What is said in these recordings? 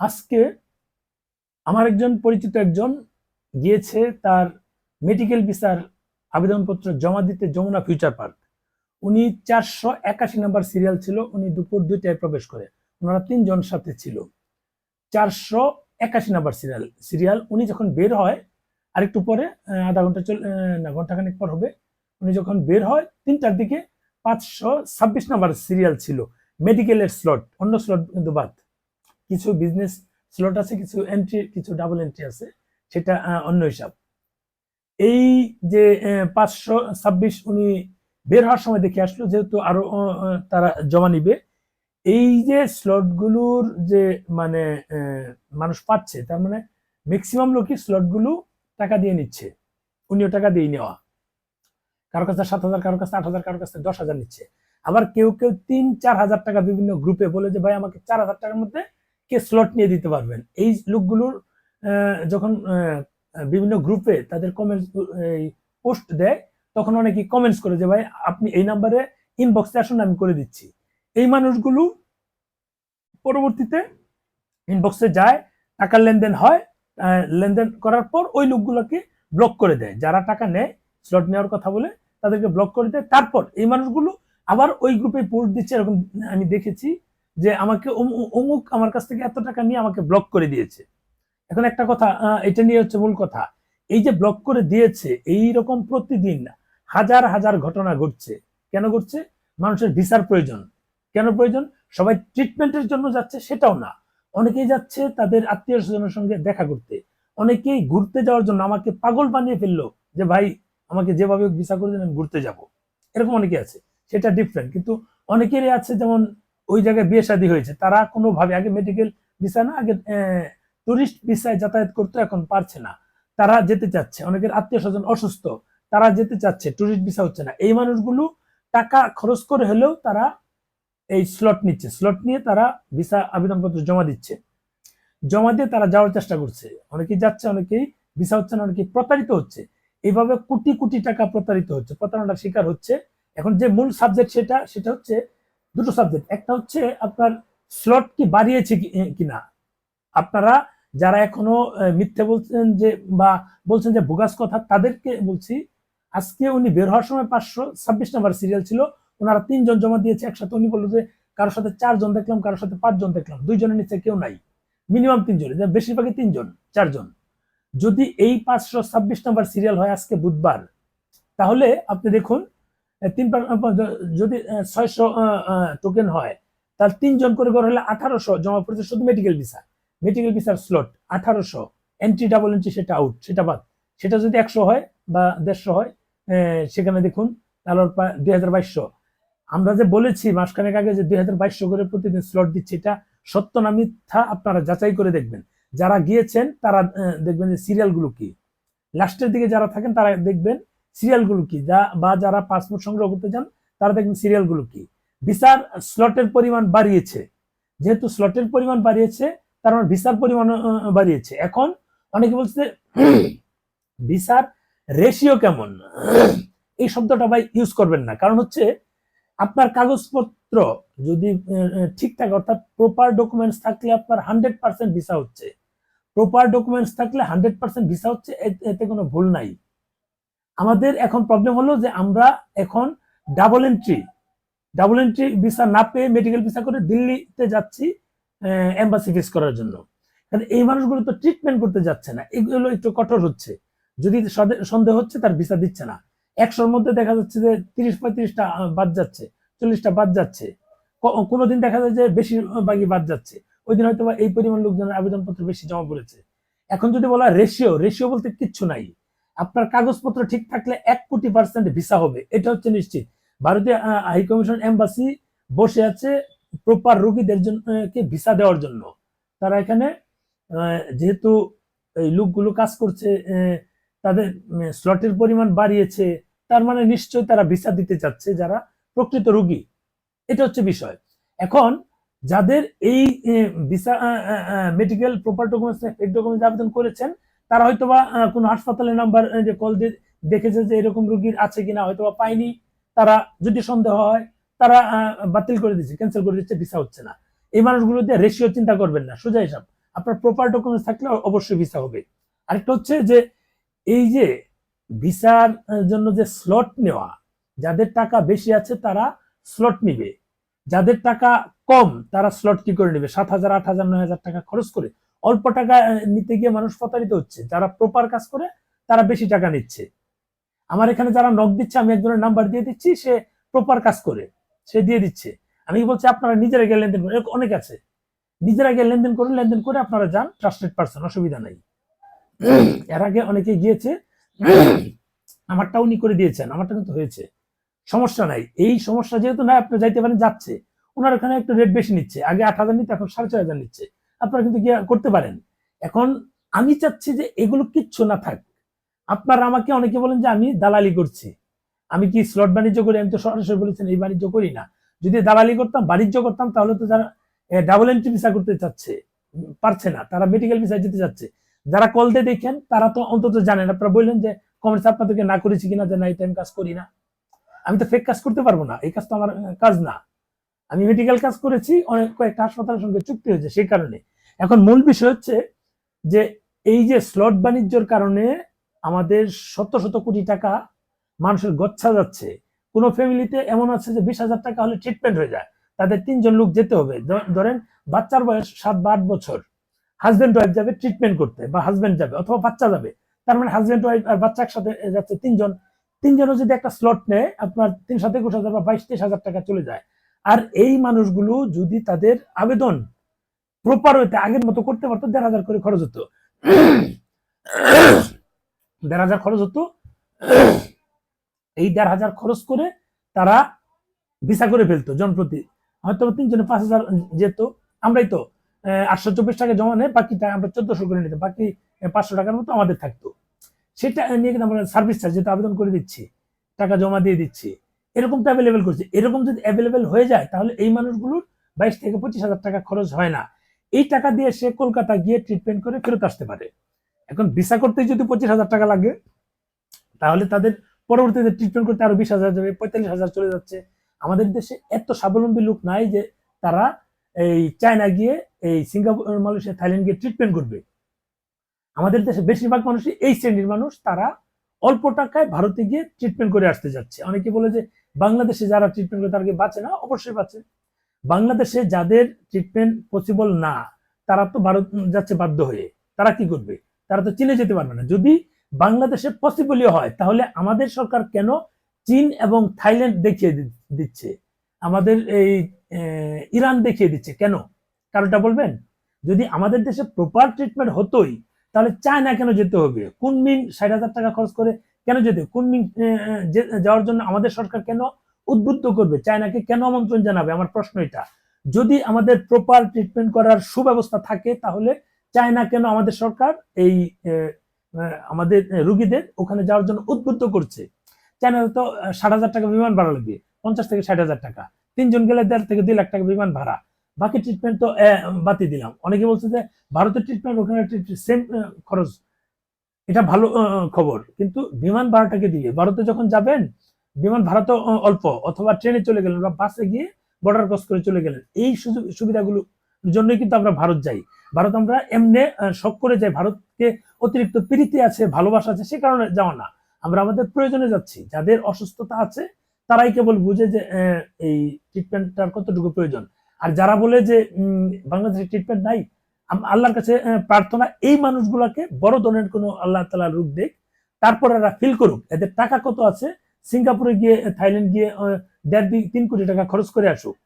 আজকে আমার একজন পরিচিত একজন গিয়েছে তার মেডিকেল ভিসার আবেদনপত্র জমা দিতে যমুনা ফিউচার পার্ক উনি চারশো একাশি নাম্বার সিরিয়াল ছিল, উনি দুপুর দুইটায় প্রবেশ করে। ওনারা তিনজন সাথে ছিল। চারশো একাশি নাম্বার সিরিয়াল সিরিয়াল উনি যখন বের হয়, আরেকটু পরে আধা ঘণ্টা চল না, ঘন্টাখানেক পর হবে। উনি যখন বের হয়, তিনটার দিকে পাঁচশো ছাব্বিশ নাম্বার সিরিয়াল ছিল মেডিকেলের স্লট অন্য স্লট কিন্তু বাদ। কিছু বিজনেস স্লট আছে, কিছু এন্ট্রি কিছু ডাবল এন্ট্রি আছে, সেটা অন্য হিসাব। এই যে পাঁচশো ছাব্বিশ উনি বের হওয়ার সময় দেখে আসলো, যেহেতু আরও তারা জমা নিবে। এই যে স্লটগুলোর যে মানে মানুষ পাচ্ছে, তার মানে ম্যাক্সিমাম লোকই স্লটগুলো টাকা দিয়ে নিচ্ছে। উনিও টাকা দিয়ে নেওয়া। কারও কাছে সাত হাজার, কারও কাছে আট হাজার, কারও কাছে দশ হাজার নিচ্ছে। আবার কেউ কেউ তিন, চার হাজার টাকা বিভিন্ন গ্রুপে বলে যে, ভাই, আমাকে চার হাজার টাকার মধ্যে কে স্লট নিয়ে দিতে পারবেন। এই লোকগুলোর যখন বিভিন্ন গ্রুপে তাদের কমেন্টস পোস্ট দেয়, তখন অনেকে কমেন্টস করে যে, ভাই, আপনি এই নাম্বারে ইনবক্সে আসুন, আমি করে দিচ্ছি। এই মানুষগুলো পরবর্তীতে ইনবক্সে যায়, টাকার লেনদেন হয় লেনদেন করার পর ওই লোকগুলোকে ব্লক করে দেয়। যারা টাকা নেয় স্লট নেওয়ার কথা বলে, তাদেরকে ব্লক করে দেয়। তারপর এই মানুষগুলো আবার ওই গ্রুপে পোস্ট দিচ্ছে, এরকম আমি দেখেছি। যে আমাকে অমুক আমার কাছ থেকে এত টাকা নিয়ে আমাকে ব্লক করে দিয়েছে। এখন একটা কথা এটা নিয়ে হচ্ছে মূল কথা। এই যে ব্লক করে দিয়েছে, এই রকম প্রতিদিন হাজার হাজার ঘটনা ঘটছে। কেন ঘটছে? মানুষের ভিসার প্রয়োজন। কেন প্রয়োজন? সবাই ট্রিটমেন্টের জন্য যাচ্ছে সেটাও না। অনেকেই যাচ্ছে তাদের আত্মীয় স্বজনের সঙ্গে দেখা করতে। অনেকেই ঘুরতে যাওয়ার জন্য আমাকে পাগল বানিয়ে ফেলল যে, ভাই, আমাকে যেভাবে ভিসা করে দিন, আমি ঘুরতে যাব। এরকম অনেকে আছে। সেটা ডিফারেন্ট কিন্তু অনেকেরই আছে যেমন ওই জায়গায় বিয়ে শাদী হয়েছে। তারা কোনোভাবে আগে মেডিকেল ভিসা না, আগে টুরিস্ট ভিসায় যাতায়াত করতে, এখন পারছে না। তারা যেতে চাচ্ছে, অনেকের আত্মীয় স্বজন অসুস্থ, তারা যেতে চাচ্ছে টুরিস্ট ভিসা হচ্ছে না। এই মানুষগুলো টাকা খরচ করে হলেও তারা এই স্লট নিচ্ছে। স্লট নিয়ে তারা ভিসা আবেদনপত্র জমা দিচ্ছে। জমা দিয়ে তারা যাওয়ার চেষ্টা করছে। অনেকেই যাচ্ছে, অনেকেই ভিসা হচ্ছে না, অনেকেই প্রতারিত হচ্ছে। এইভাবে কোটি কোটি টাকা প্রতারিত হচ্ছে। প্রতারণার শিকার হচ্ছে। এখন যে মূল সাবজেক্ট সেটা সেটা হচ্ছে দুটো সাবজেক্ট একটা হচ্ছে আপনার স্লট কি বাড়িয়েছে কিনা। আপনারা যারা এখনও মিথ্যে বলছেন যে, বা বলছেন যে বোগাস কথা, তাদেরকে বলছি, আজকে উনি বের হওয়ার সময় পাঁচশো ছাব্বিশ নাম্বার সিরিয়াল ছিল, ওনারা তিনজন জমা দিয়েছে, একসাথে উনি বলল যে, কারোর সাথে চারজন দেখলাম, কারোর সাথে পাঁচজন দেখলাম, দুইজনের নিচে কেউ নাই মিনিমাম তিনজন বেশিরভাগই তিনজন, চারজন। যদি এই পাঁচশো ছাব্বিশ নাম্বার সিরিয়াল হয় আজকে বুধবার, তাহলে আপনি দেখুন তিন যদি ছয়শো টোকেন হয় তাহলে তিনজন করে করে হলে আঠারোশো জমা পড়েছে শুধু মেডিকেল ভিসা মেডিকেল ভিসার স্লট আঠারোশো এন্ট্রি ডাবল এন্ট্রি সেটা আউট সেটা বাদ। সেটা যদি একশো হয় বা দেড়শো হয় সেখানে দেখুন, তাহলে দুই হাজার বাইশশো। আমরা যে বলেছি মাসখানেক আগে যে দুই হাজার বাইশশো করে প্রতিদিন স্লট দিচ্ছে, এটা সত্য না মিথ্যা, আপনারা যাচাই করে দেখবেন। যারা গিয়েছেন, তারা দেখবেন যে সিরিয়ালগুলো কি। লাস্টের দিকে যারা থাকেন, তারা দেখবেন সিরিয়ালগুলো কি? যা বা যারা পাসপোর্ট সংগ্রহ করতে চান তারা দেখবেন সিরিয়ালগুলো কি? ভিসার স্লটের পরিমাণ বাড়িয়েছে। যেহেতু স্লটের পরিমাণ বাড়িয়েছে তার মানে ভিসার পরিমাণ বাড়িয়েছে। এখন অনেকে বলছে ভিসার রেশিও কেমন? এই শব্দটা ভাই ইউজ করবেন না। কারণ হচ্ছে আপনার কাগজপত্র যদি আহ, অর্থাৎ প্রপার ডকুমেন্টস থাকলে আপনার হান্ড্রেড পার্সেন্ট ভিসা হচ্ছে। প্রপার ডকুমেন্টস থাকলে হান্ড্রেড পার্সেন্ট ভিসা হচ্ছে এতে কোনো ভুল নাই। আমাদের এখন প্রবলেম হলো যে আমরা এখন double entry double entry visa না পেয়ে মেডিকেল ভিসা করে দিল্লিতে যাচ্ছি এম্বাসি ফেস করার জন্য। এই মানুষগুলো তো ট্রিটমেন্ট করতে যাচ্ছে না, এগুলো একটু কঠোর হচ্ছে। যদি সন্দেহ হচ্ছে তার ভিসা দিচ্ছে না। একশোর মধ্যে দেখা যাচ্ছে যে তিরিশ পঁয়ত্রিশটা বাদ যাচ্ছে, চল্লিশটা বাদ যাচ্ছে। কোনোদিন দেখা যায় যে বেশিরভাগই বাদ যাচ্ছে। ওই দিন হয়তো এই পরিমাণ লোকজনের আবেদনপত্র বেশি জমা পড়েছে। এখন যদি বলা রেশিও রেশিও বলতে কিচ্ছু নাই। আপনার কাগজপত্র ঠিক থাকলে এক কোটি পার্সেন্ট ভিসা হবে এটা হচ্ছে নিশ্চিত। ভারতীয় আহ, হাই কমিশন এম্বাসি বসে আছে প্রপার রোগীদের জন্য ভিসা দেওয়ার জন্য। তারা এখানে যেহেতু এই লোকগুলো কাজ করছে তাদের স্লটের পরিমাণ বাড়িয়েছে তার মানে নিশ্চয়ই তারা ভিসা দিতে চাচ্ছে যারা প্রকৃত রোগী। এটা হচ্ছে বিষয়। এখন যাদের এই visa medical proper documents documents আবেদন করেছেন তারা হয়তো বা কোনো হাসপাতালের নাম্বার যে কল দিয়ে দেখেছে যে এরকম রোগীর আছে কিনা হয়তো বা পায়নি, তারা যদি সন্দেহ হয়, তারা বাতিল করে দিচ্ছে ক্যান্সেল করে দিচ্ছে ভিসা হচ্ছে না। এই মানুষগুলো দিয়ে রেশিও চিন্তা করবেন না। সোজা হিসাব, আপনার প্রপার ডকুমেন্টস থাকলে অবশ্যই ভিসা হবে। আরেকটা হচ্ছে যে, এই যে ভিসার জন্য যে স্লট নেওয়া, যাদের টাকা বেশি আছে তারা স্লট নিবে। যাদের টাকা কম, তারা স্লট কি করে নেবে? সাত হাজার, আট হাজার, নয় হাজার টাকা খরচ করে অল্প টাকা নিতে গিয়ে মানুষ প্রতারিত হচ্ছে। যারা প্রপার কাজ করে, তারা বেশি টাকা নিচ্ছে। আমার এখানে যারা নক দিচ্ছে, আমি একজনের নাম্বার দিয়ে দিচ্ছি, সে প্রপার কাজ করে। সে দিয়ে দিচ্ছে। আমি বলছি, আপনারা নিজেরা গিয়ে লেনদেন করুন। অনেক আছে। নিজেরা গিয়ে লেনদেন করুন, লেনদেন করে আপনারা যান ট্রাস্টেড পার্সন অসুবিধা নাই। এর আগে অনেকে গিয়েছে, আমারটা উনি করে দিয়েছেন, আমারটা কিন্তু হয়েছে। সমস্যা নাই। এই সমস্যা যেহেতু নাই, আপনি যাইতে পারেন, যাচ্ছে। ওনার ওখানে একটু রেট বেশি নিচ্ছে। আগে আট হাজার নিতে, এখন সাড়ে ছয় হাজার নিচ্ছে। আপনারা কিন্তু করতে পারেন। এখন আমি চাচ্ছি যে এগুলো কিচ্ছু না থাক। আপনারা আমাকে অনেকে বলেন যে আমি দালালি করছি। আমি কি স্লট বাণিজ্য করি? আমি তো সরাসরি বলেছেন, এই বাণিজ্য করি না। যদি দালালি করতাম, বাণিজ্য করতাম, তাহলে তো যারা ডাবল এন্ট্রি ভিসা করতে চাচ্ছে, পারছে না। তারা মেডিকেল ভিসা যেতে চাচ্ছে। যারা কল দিয়ে দেখেন, তারা তো অন্তত জানেন। আপনারা বললেন যে কমেন্টস আপনাদেরকে না করেছি কিনা, যে না, এই টাইম কাজ করি না। আমি তো ফেক কাজ করতে পারব না। এই কাজ তো আমার, কাজ না। আমি মেডিকেল কাজ করেছি, অনেক কয়েকটা হাসপাতালের সঙ্গে চুক্তি হয়েছে সেই কারণে। এখন মূল বিষয় হচ্ছে যে এই যে স্লট বাণিজ্যর কারণে আমাদের শত শত কোটি টাকা মানুষের গচ্ছা যাচ্ছে। কোনো ফ্যামিলিতে এমন আছে যে বিশ হাজার টাকা হলে ট্রিটমেন্ট হয়ে যায়। তাদের তিনজন লোক যেতে হবে। ধরেন বাচ্চার বয়স সাত বা আট বছর। হাজব্যান্ড ওয়াইফ যাবে ট্রিটমেন্ট করতে বা হাজবেন্ড যাবে অথবা বাচ্চা যাবে। তার মানে হাজবেন্ড ওয়াইফ আর বাচ্চা একসাথে যাচ্ছে তিনজন। তিনজনও যদি একটা স্লট নেয়, আপনার তিন সাথে একুশ হাজার বা বাইশ, তেইশ হাজার টাকা চলে যায়। আর এই মানুষগুলো যদি তাদের আবেদন প্রপার হইতে আগের মতো করতে পারতো, দেড় হাজার করে খরচ হতো। দেড় হাজার খরচ হতো। এই দেড় হাজার খরচ করে তারা ভিসা করে ফেলতো জনপ্রতি। হয়তো তিনজনে পাঁচ হাজার যেত, আমরাই তো আটশো চব্বিশ টাকা জমা নেয় বাকি টাকা আমরা চোদ্দশো করে নিতাম, বাকি পাঁচশো টাকার মতো আমাদের থাকতো। সেটা নিয়ে কিন্তু আমরা সার্ভিস চার্জ যেটা আবেদন করে দিচ্ছি, টাকা জমা দিয়ে দিচ্ছি। এরকম তো অ্যাভেলেবেল করছে। এরকম যদি অ্যাভেলেবেল হয়ে যায়, তাহলে এই মানুষগুলোর বাইশ থেকে পঁচিশ হাজার টাকা খরচ হয় না। এই টাকা দিয়ে সে কলকাতা গিয়ে ট্রিটমেন্ট করে ফেরত আসতে পারে। এখন ভিসা করতে যদি পঁচিশ হাজার টাকা লাগে, তাহলে তাদের পরবর্তীতে ট্রিটমেন্ট করতে আরও বিশ হাজার যাবে, পঁয়তাল্লিশ হাজার চলে যাচ্ছে। আমাদের দেশে এত স্বাবলম্বী লোক নাই যে তারা এই চায়না গিয়ে এই সিঙ্গাপুর, মালয়েশিয়া, থাইল্যান্ড গিয়ে ট্রিটমেন্ট করবে। আমাদের দেশে বেশিরভাগ মানুষই এই শ্রেণির মানুষ, তারা অল্প টাকায় ভারতে গিয়ে ট্রিটমেন্ট করে আসতে যাচ্ছে। অনেকে বলে যে বাংলাদেশে যারা ট্রিটমেন্ট করে তারা কি বাঁচে না, অবশ্যই বাঁচে। বাংলাদেশে যাদের ট্রিটমেন্ট পসিবল না, তারা তো ভারত যাচ্ছে বাধ্য হয়ে। তারা কি করবে? তারা তো চীনে যেতে পারবে না। যদি বাংলাদেশে পসিবলই হয়, তাহলে আমাদের সরকার কেন চীন এবং থাইল্যান্ড দেখিয়ে দিচ্ছে? আমাদের এই ইরান দেখিয়ে দিচ্ছে কেন? কারণটা বলবেন? যদি আমাদের দেশে প্রপার ট্রিটমেন্ট হতোই, তাহলে চায়না কেন যেতে হবে? কোন মিন ষাট হাজার টাকা খরচ করে কেন যেতে? কুনমিং যাওয়ার জন্য আমাদের সরকার কেন উদ্বুদ্ধ করবে? চায়নাকে কেন আমন্ত্রণ জানাবে? আমার প্রশ্ন এটা। যদি আমাদের প্রপার ট্রিটমেন্ট করার সুব্যবস্থা থাকে, তাহলে চায়না কেন আমাদের সরকার এই আমাদের রুগীদের ওখানে যাওয়ার জন্য উদ্বুদ্ধ করছে? চায়না তো ষাট হাজার টাকা বিমান ভাড়া লাগবে। পঞ্চাশ থেকে ষাট হাজার টাকা। তিনজন গেলে দেড় থেকে দুই লাখ টাকা বিমান ভাড়া। বাকি ট্রিটমেন্ট তো বাতিল দিলাম। অনেকে বলছে যে, ভারতের ট্রিটমেন্ট ওখানে সেম খরচ। এটা ভালো খবর। কিন্তু বিমান ভাড়াটাকে দিবে ভারতে যখন যাবেন, বিমান ভাড়া তো অল্প, অথবা ট্রেনে চলে গেলেন বা বাসে গিয়ে বর্ডার ক্রস করে চলে গেলেন, এই সুযোগ, সুবিধাগুলো জন্যই কিন্তু আমরা ভারত যাই। ভারত আমরা এমনি শখ করে যাই। ভারতকে অতিরিক্ত প্রীতি আছে, ভালোবাসা আছে, সে কারণে যাওয়া না। আমরা আমাদের প্রয়োজনে যাচ্ছি। যাদের অসুস্থতা আছে, তারাই কেবল বুঝে যে এই ট্রিটমেন্টটার কতটুকু প্রয়োজন। আর যারা বলে যে বাংলাদেশে ট্রিটমেন্ট নাই আল্লাহর কাছে প্রার্থনা এই মানুষগুলোকে বড় ধরনের কোনো আল্লাহ তালা রূপ দেখ তারপর এরা ফিল করুক। এদের টাকা কত আছে? সিঙ্গাপুরে গিয়ে থাইল্যান্ড গিয়ে দেড় দুই তিন কোটি টাকা খরচ করে আসুক।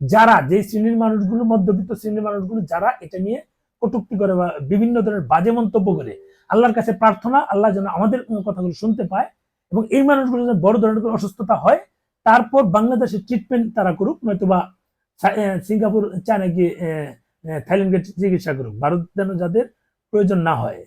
যারা যে শ্রেণির মানুষগুলো মধ্যবিত্ত শ্রেণির মানুষগুলো যারা এটা নিয়ে কটুক্তি করে বা বিভিন্ন ধরনের বাজে মন্তব্য করে আল্লাহর কাছে প্রার্থনা আল্লাহ যেন আমাদের কথাগুলো শুনতে পায় এবং এই মানুষগুলো যেন বড় ধরনের কোনো অসুস্থতা হয় তারপর বাংলাদেশে ট্রিটমেন্ট তারা করুক। নয়তোবা সা- আহ, সিঙ্গাপুর চায়না গিয়ে আহ, আহ, থাইল্যান্ডে চিকিৎসা করুক। ভারত যেন যাদের প্রয়োজন না হয়।